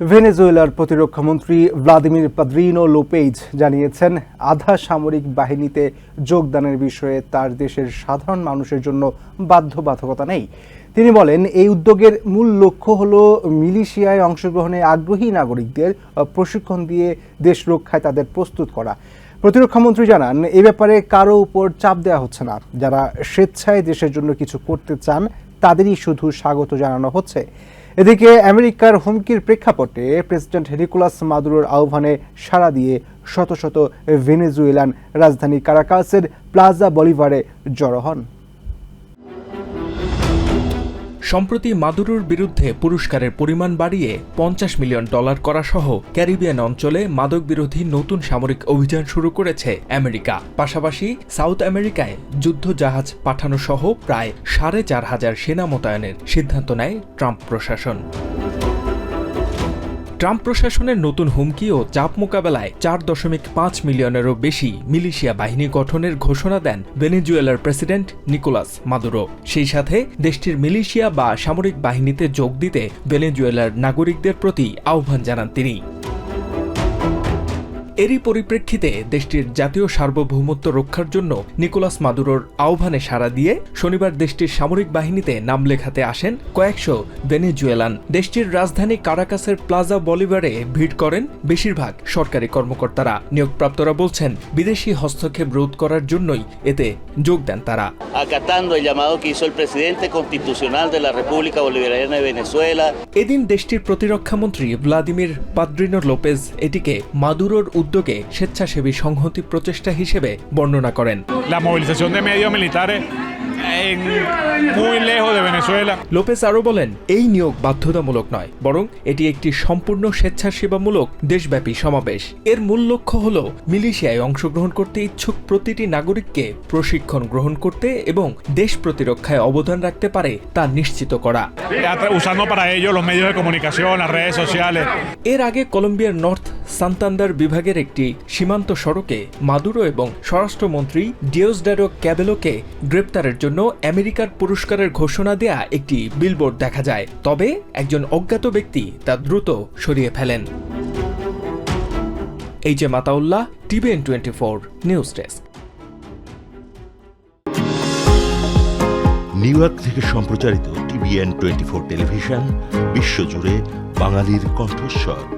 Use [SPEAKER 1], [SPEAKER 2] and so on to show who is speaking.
[SPEAKER 1] ভেনেজুয়েলার প্রতিরক্ষামন্ত্রী Vladimir Padrino Lopez জানিয়েছেন, আধা সামরিক বাহিনীতে যোগদানের বিষয়ে তার দেশের সাধারণ মানুষের জন্য বাধ্যবাধকতা নেই। তিনি বলেন, এই উদ্যোগের মূল লক্ষ্য হল মিলিশিয়ায় অংশগ্রহণে আগ্রহী নাগরিকদের প্রশিক্ষণ দিয়ে দেশ রক্ষায় তাদের প্রস্তুত করা। প্রতিরক্ষামন্ত্রী জানান, এ ব্যাপারে কারও উপর চাপ দেওয়া হচ্ছে না। যারা স্বেচ্ছায় দেশের জন্য কিছু করতে চান, তাদেরই শুধু স্বাগত জানানো হচ্ছে। এদিকে আমেরিকার হুমকির প্রেক্ষাপটে প্রেসিডেন্ট নিকোলাস মাদুরোর আহ্বানে সাড়া দিয়ে শত শত ভেনেজুয়েলান রাজধানী কারাকাসের প্লাজা বলিভারে জড়ো হন।
[SPEAKER 2] সম্প্রতি মাদুরোর বিরুদ্ধে পুরস্কারের পরিমাণ বাড়িয়ে পঞ্চাশ মিলিয়ন ডলার করা সহ ক্যারিবিয়ান অঞ্চলে মাদক বিরোধী নতুন সামরিক অভিযান শুরু করেছে আমেরিকা। পাশাপাশি সাউথ আমেরিকায় যুদ্ধ জাহাজ পাঠানো সহ প্রায় সাড়ে চার হাজার সেনা মোতায়েনের সিদ্ধান্ত নেয় ট্রাম্প প্রশাসন। ট্রাম্প প্রশাসনের নতুন হুমকি ও চাপ মোকাবেলায় চার দশমিক পাঁচ মিলিয়নেরও বেশি মিলিশিয়া বাহিনী গঠনের ঘোষণা দেন ভেনেজুয়েলার প্রেসিডেন্ট নিকোলাস মাদুরো। সেই সাথে দেশটির মিলিশিয়া বা সামরিক বাহিনীতে যোগ দিতে ভেনেজুয়েলার নাগরিকদের প্রতি আহ্বান জানান তিনি। এরই পরিপ্রেক্ষিতে দেশটির জাতীয় সার্বভৌমত্ব রক্ষার জন্য নিকোলাস মাদুরোর আহ্বানে সাড়া দিয়ে শনিবার দেশটির সামরিক বাহিনীতে নাম লেখাতে আসেন কয়েকশো ভেনেজুয়েলান। দেশটির রাজধানী কারাকাসের প্লাজা বলিভারে ভিড় করেন বেশিরভাগ সরকারি কর্মকর্তারা। নিয়োগপ্রাপ্তরা বলছেন বিদেশি হস্তক্ষেপ রোধ করার জন্যই এতে যোগ দেন তারা. এদিন দেশটির প্রতিরক্ষামন্ত্রী ভ্লাদিমির পাদ্রিনো লোপেজ এটিকে মাদুরোর উদ্যোগে স্বেচ্ছাসেবী সংহতি প্রচেষ্টা হিসেবে বর্ণনা করেন।
[SPEAKER 3] Muy lejos de Venezuela.
[SPEAKER 2] Lopez আরও বলেন এই নিয়োগ বাধ্যতামূলক নয় বরং এটি একটি সম্পূর্ণ স্বেচ্ছাসেবামূলক দেশব্যাপী সমাবেশ এর মূল লক্ষ্য হল মিলিশিয়ায় অংশগ্রহণ করতে ইচ্ছুক প্রতিটি নাগরিককে প্রশিক্ষণ গ্রহণ করতে এবং দেশ প্রতিরক্ষায় অবদান রাখতে পারে তা নিশ্চিত করা. এর আগে কলম্বিয়ার নর্থ সান্তান্দার বিভাগের একটি সীমান্ত সড়কে মাদুরো এবং স্বরাষ্ট্রমন্ত্রী ডিওসডারো ক্যাবেলোকে গ্রেপ্তারের জন্য আমেরিকার পুরস্কারের ঘোষণা দেয়া একটি বিলবোর্ড দেখা যায়। তবে একজন অজ্ঞাত ব্যক্তি তা দ্রুত সরিয়ে ফেলেন। এই যে Mataullah, TVN twenty four news desk.
[SPEAKER 4] New York থেকে সম্প্রচারিত টিভিএন টোয়েন্টি ফোর টেলিভিশন, বিশ্বজুড়ে বাঙালির কণ্ঠস্বর।